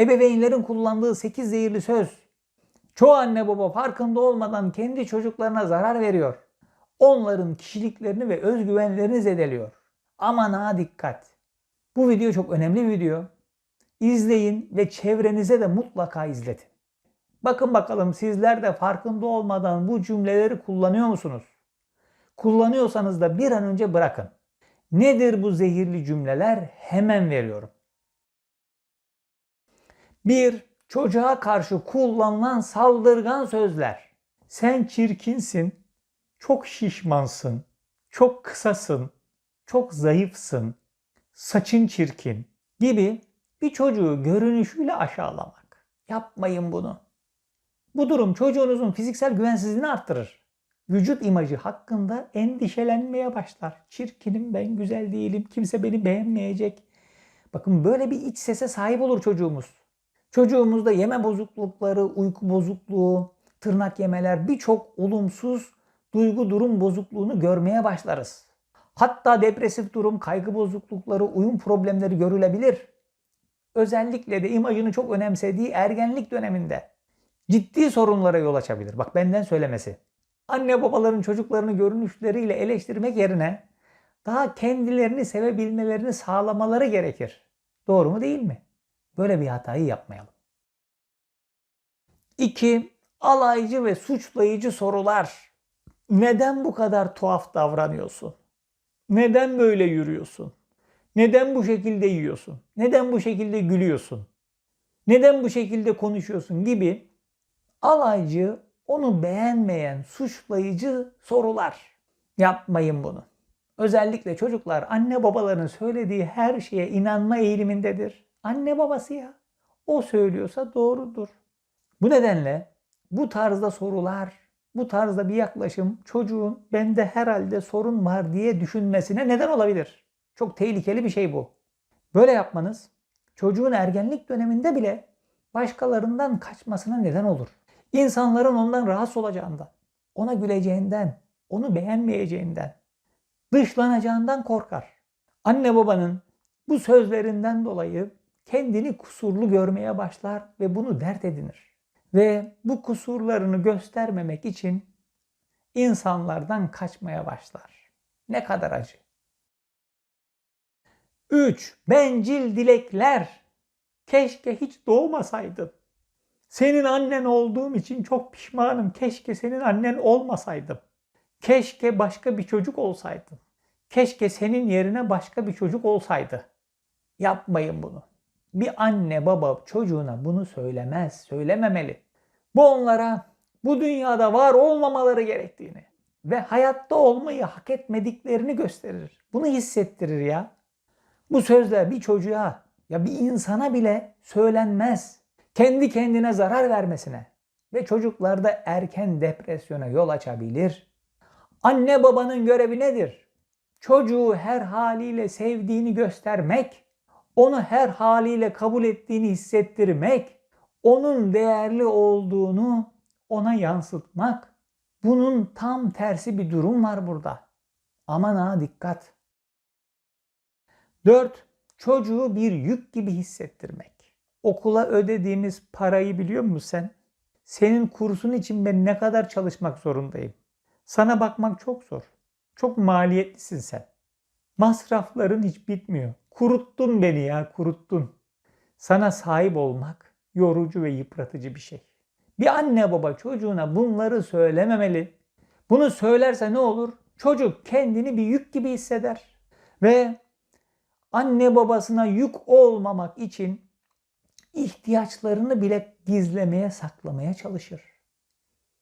Ebeveynlerin kullandığı 8 zehirli söz. Çoğu anne baba farkında olmadan kendi çocuklarına zarar veriyor. Onların kişiliklerini ve özgüvenlerini zedeliyor. Aman ha dikkat. Bu video çok önemli bir video. İzleyin ve çevrenize de mutlaka izletin. Bakın bakalım sizler de farkında olmadan bu cümleleri kullanıyor musunuz? Kullanıyorsanız da bir an önce bırakın. Nedir bu zehirli cümleler? Hemen veriyorum. 1. Çocuğa karşı kullanılan saldırgan sözler. Sen çirkinsin, çok şişmansın, çok kısasın, çok zayıfsın, saçın çirkin gibi bir çocuğu görünüşüyle aşağılamak. Yapmayın bunu. Bu durum çocuğunuzun fiziksel güvensizliğini arttırır. Vücut imajı hakkında endişelenmeye başlar. Çirkinim ben, güzel değilim, kimse beni beğenmeyecek. Bakın böyle bir iç sese sahip olur çocuğumuz. Çocuğumuzda yeme bozuklukları, uyku bozukluğu, tırnak yemeler birçok olumsuz duygu durum bozukluğunu görmeye başlarız. Hatta depresif durum, kaygı bozuklukları, uyum problemleri görülebilir. Özellikle de imajını çok önemsediği ergenlik döneminde ciddi sorunlara yol açabilir. Bak benden söylemesi. Anne babaların çocuklarını görünüşleriyle eleştirmek yerine daha kendilerini sevebilmelerini sağlamaları gerekir. Doğru mu değil mi? Böyle bir hatayı yapmayalım. 2. Alaycı ve suçlayıcı sorular. Neden bu kadar tuhaf davranıyorsun? Neden böyle yürüyorsun? Neden bu şekilde yiyorsun? Neden bu şekilde gülüyorsun? Neden bu şekilde konuşuyorsun gibi alaycı, onu beğenmeyen, suçlayıcı sorular. Yapmayın bunu. Özellikle çocuklar anne babaların söylediği her şeye inanma eğilimindedir. Anne babası ya. O söylüyorsa doğrudur. Bu nedenle bu tarzda sorular, bu tarzda bir yaklaşım çocuğun bende herhalde sorun var diye düşünmesine neden olabilir. Çok tehlikeli bir şey bu. Böyle yapmanız çocuğun ergenlik döneminde bile başkalarından kaçmasına neden olur. İnsanların ondan rahatsız olacağından, ona güleceğinden, onu beğenmeyeceğinden, dışlanacağından korkar. Anne babanın bu sözlerinden dolayı kendini kusurlu görmeye başlar ve bunu dert edinir. Ve bu kusurlarını göstermemek için insanlardan kaçmaya başlar. Ne kadar acı. 3. Bencil dilekler. Keşke hiç doğmasaydın. Senin annen olduğum için çok pişmanım. Keşke senin annen olmasaydım. Keşke başka bir çocuk olsaydın. Keşke senin yerine başka bir çocuk olsaydı. Yapmayın bunu. Bir anne baba çocuğuna bunu söylemez, söylememeli. Bu onlara bu dünyada var olmamaları gerektiğini ve hayatta olmayı hak etmediklerini gösterir. Bunu hissettirir ya. Bu sözler bir çocuğa ya bir insana bile söylenmez. Kendi kendine zarar vermesine ve çocuklarda erken depresyona yol açabilir. Anne babanın görevi nedir? Çocuğu her haliyle sevdiğini göstermek, onu her haliyle kabul ettiğini hissettirmek, onun değerli olduğunu ona yansıtmak. Bunun tam tersi bir durum var burada. Aman ha dikkat. 4. Çocuğu bir yük gibi hissettirmek. Okula ödediğimiz parayı biliyor musun sen? Senin kursun için ben ne kadar çalışmak zorundayım? Sana bakmak çok zor. Çok maliyetlisin sen. Masrafların hiç bitmiyor. Kuruttun beni ya, kuruttun. Sana sahip olmak yorucu ve yıpratıcı bir şey. Bir anne baba çocuğuna bunları söylememeli. Bunu söylerse ne olur? Çocuk kendini bir yük gibi hisseder. Ve anne babasına yük olmamak için ihtiyaçlarını bile gizlemeye, saklamaya çalışır.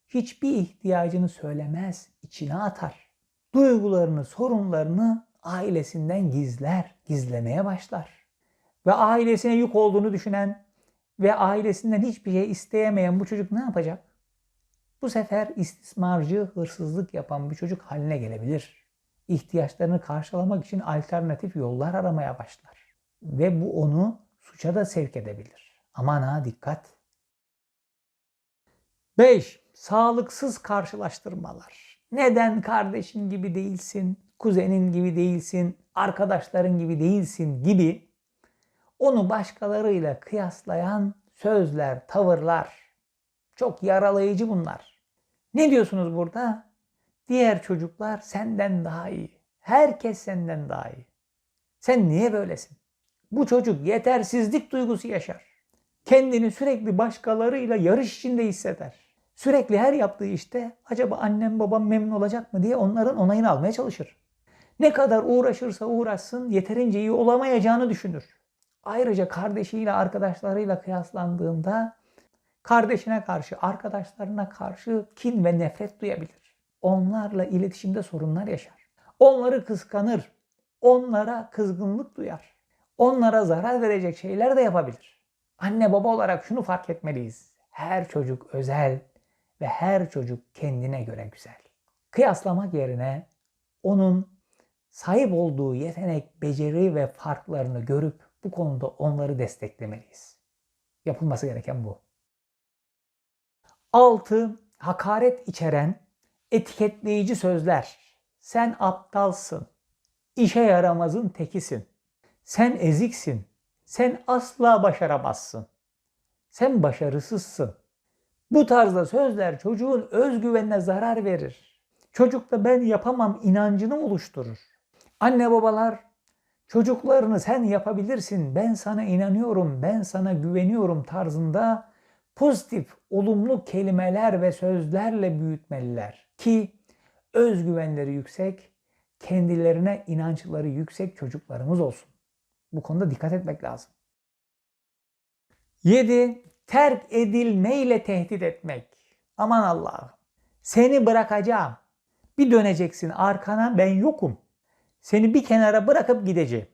Hiçbir ihtiyacını söylemez, içine atar. Duygularını, sorunlarını ailesinden gizler, gizlemeye başlar. Ve ailesine yük olduğunu düşünen ve ailesinden hiçbir şey isteyemeyen bu çocuk ne yapacak? Bu sefer istismarcı, hırsızlık yapan bir çocuk haline gelebilir. İhtiyaçlarını karşılamak için alternatif yollar aramaya başlar. Ve bu onu suça da sevk edebilir. Aman ha dikkat. 5. Sağlıksız karşılaştırmalar. Neden kardeşin gibi değilsin, kuzenin gibi değilsin, arkadaşların gibi değilsin gibi onu başkalarıyla kıyaslayan sözler, tavırlar. Çok yaralayıcı bunlar. Ne diyorsunuz burada? Diğer çocuklar senden daha iyi. Herkes senden daha iyi. Sen niye böylesin? Bu çocuk yetersizlik duygusu yaşar. Kendini sürekli başkalarıyla yarış içinde hisseder. Sürekli her yaptığı işte acaba annem babam memnun olacak mı diye onların onayını almaya çalışır. Ne kadar uğraşırsa uğraşsın yeterince iyi olamayacağını düşünür. Ayrıca kardeşiyle arkadaşlarıyla kıyaslandığında kardeşine karşı, arkadaşlarına karşı kin ve nefret duyabilir. Onlarla iletişimde sorunlar yaşar. Onları kıskanır. Onlara kızgınlık duyar. Onlara zarar verecek şeyler de yapabilir. Anne baba olarak şunu fark etmeliyiz. Her çocuk özel ve her çocuk kendine göre güzel. Kıyaslamak yerine onun sahip olduğu yetenek, beceri ve farklarını görüp bu konuda onları desteklemeliyiz. Yapılması gereken bu. 6. Hakaret içeren etiketleyici sözler. Sen aptalsın. İşe yaramazın tekisin. Sen eziksin. Sen asla başaramazsın. Sen başarısızsın. Bu tarzda sözler çocuğun özgüvenine zarar verir. Çocukta ben yapamam inancını oluşturur. Anne babalar çocuklarını sen yapabilirsin, ben sana inanıyorum, ben sana güveniyorum tarzında pozitif, olumlu kelimeler ve sözlerle büyütmeliler ki özgüvenleri yüksek, kendilerine inançları yüksek çocuklarımız olsun. Bu konuda dikkat etmek lazım. 7. Terk edilmeyle tehdit etmek. Aman Allah'ım. Seni bırakacağım. Bir döneceksin arkana ben yokum. Seni bir kenara bırakıp gideceğim.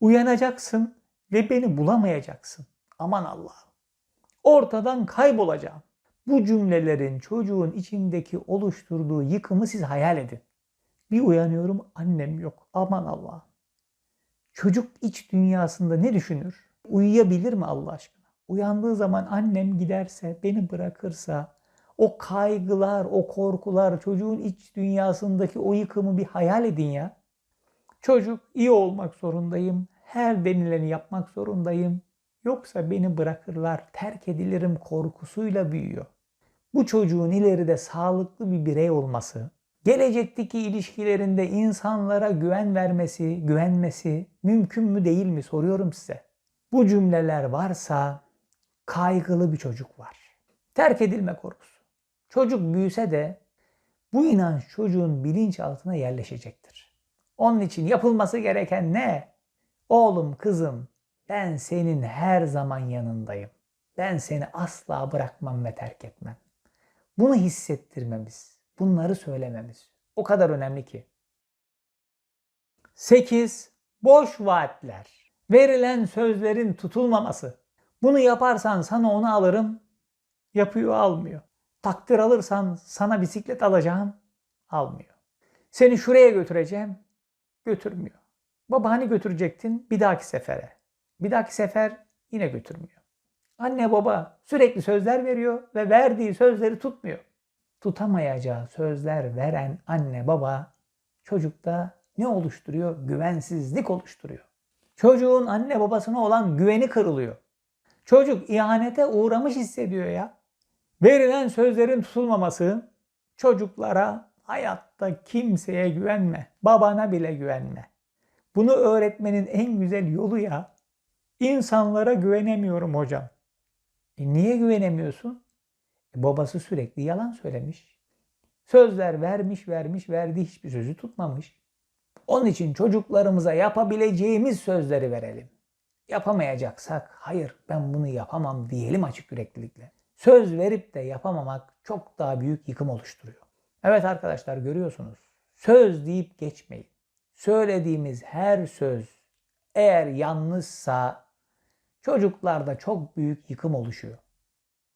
Uyanacaksın ve beni bulamayacaksın. Aman Allah'ım. Ortadan kaybolacağım. Bu cümlelerin çocuğun içindeki oluşturduğu yıkımı siz hayal edin. Bir uyanıyorum annem yok. Aman Allah'ım. Çocuk iç dünyasında ne düşünür? Uyuyabilir mi Allah aşkına? Uyandığı zaman annem giderse, beni bırakırsa, o kaygılar, o korkular, çocuğun iç dünyasındaki o yıkımı bir hayal edin ya. Çocuk iyi olmak zorundayım, her denileni yapmak zorundayım. Yoksa beni bırakırlar, terk edilirim korkusuyla büyüyor. Bu çocuğun ileride sağlıklı bir birey olması, gelecekteki ilişkilerinde insanlara güven vermesi, güvenmesi mümkün mü değil mi soruyorum size. Bu cümleler varsa kaygılı bir çocuk var. Terk edilme korkusu. Çocuk büyüse de bu inanç çocuğun bilinçaltına yerleşecektir. Onun için yapılması gereken ne? Oğlum, kızım, ben senin her zaman yanındayım. Ben seni asla bırakmam ve terk etmem. Bunu hissettirmemiz, bunları söylememiz o kadar önemli ki. 8. Boş vaatler. Verilen sözlerin tutulmaması. Bunu yaparsan sana onu alırım. Yapıyor almıyor. Takdir alırsan sana bisiklet alacağım. Almıyor. Seni şuraya götüreceğim. Götürmüyor. Baba hani götürecektin bir dahaki sefere. Bir dahaki sefer yine götürmüyor. Anne baba sürekli sözler veriyor ve verdiği sözleri tutmuyor. Tutamayacağı sözler veren anne baba çocukta ne oluşturuyor? Güvensizlik oluşturuyor. Çocuğun anne babasına olan güveni kırılıyor. Çocuk ihanete uğramış hissediyor ya. Verilen sözlerin tutulmaması çocuklara hayatta kimseye güvenme. Babana bile güvenme. Bunu öğretmenin en güzel yolu ya. İnsanlara güvenemiyorum hocam. E niye güvenemiyorsun? E babası sürekli yalan söylemiş. Sözler vermiş vermiş verdi hiçbir sözü tutmamış. Onun için çocuklarımıza yapabileceğimiz sözleri verelim. Yapamayacaksak hayır ben bunu yapamam diyelim açık yüreklilikle. Söz verip de yapamamak çok daha büyük yıkım oluşturuyor. Evet arkadaşlar görüyorsunuz. Söz deyip geçmeyin. Söylediğimiz her söz eğer yanlışsa çocuklarda çok büyük yıkım oluşuyor.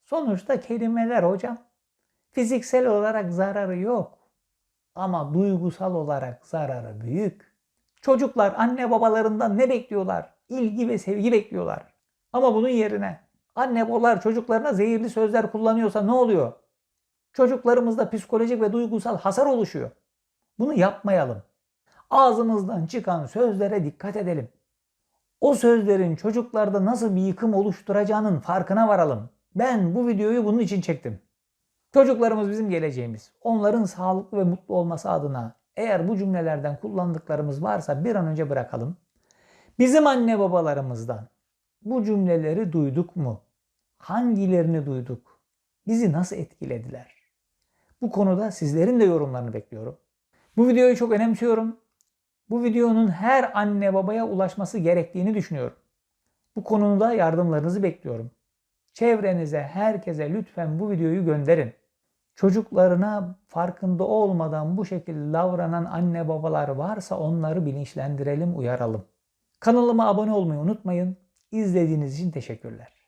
Sonuçta kelimeler hocam. Fiziksel olarak zararı yok. Ama duygusal olarak zararı büyük. Çocuklar anne babalarından ne bekliyorlar? İlgi ve sevgi bekliyorlar. Ama bunun yerine anne babalar çocuklarına zehirli sözler kullanıyorsa ne oluyor? Çocuklarımızda psikolojik ve duygusal hasar oluşuyor. Bunu yapmayalım. Ağzımızdan çıkan sözlere dikkat edelim. O sözlerin çocuklarda nasıl bir yıkım oluşturacağının farkına varalım. Ben bu videoyu bunun için çektim. Çocuklarımız bizim geleceğimiz. Onların sağlıklı ve mutlu olması adına eğer bu cümlelerden kullandıklarımız varsa bir an önce bırakalım. Bizim anne babalarımızdan bu cümleleri duyduk mu? Hangilerini duyduk? Bizi nasıl etkilediler? Bu konuda sizlerin de yorumlarını bekliyorum. Bu videoyu çok önemsiyorum. Bu videonun her anne babaya ulaşması gerektiğini düşünüyorum. Bu konuda yardımlarınızı bekliyorum. Çevrenize, herkese lütfen bu videoyu gönderin. Çocuklarına farkında olmadan bu şekilde davranan anne babalar varsa onları bilinçlendirelim, uyaralım. Kanalıma abone olmayı unutmayın. İzlediğiniz için teşekkürler.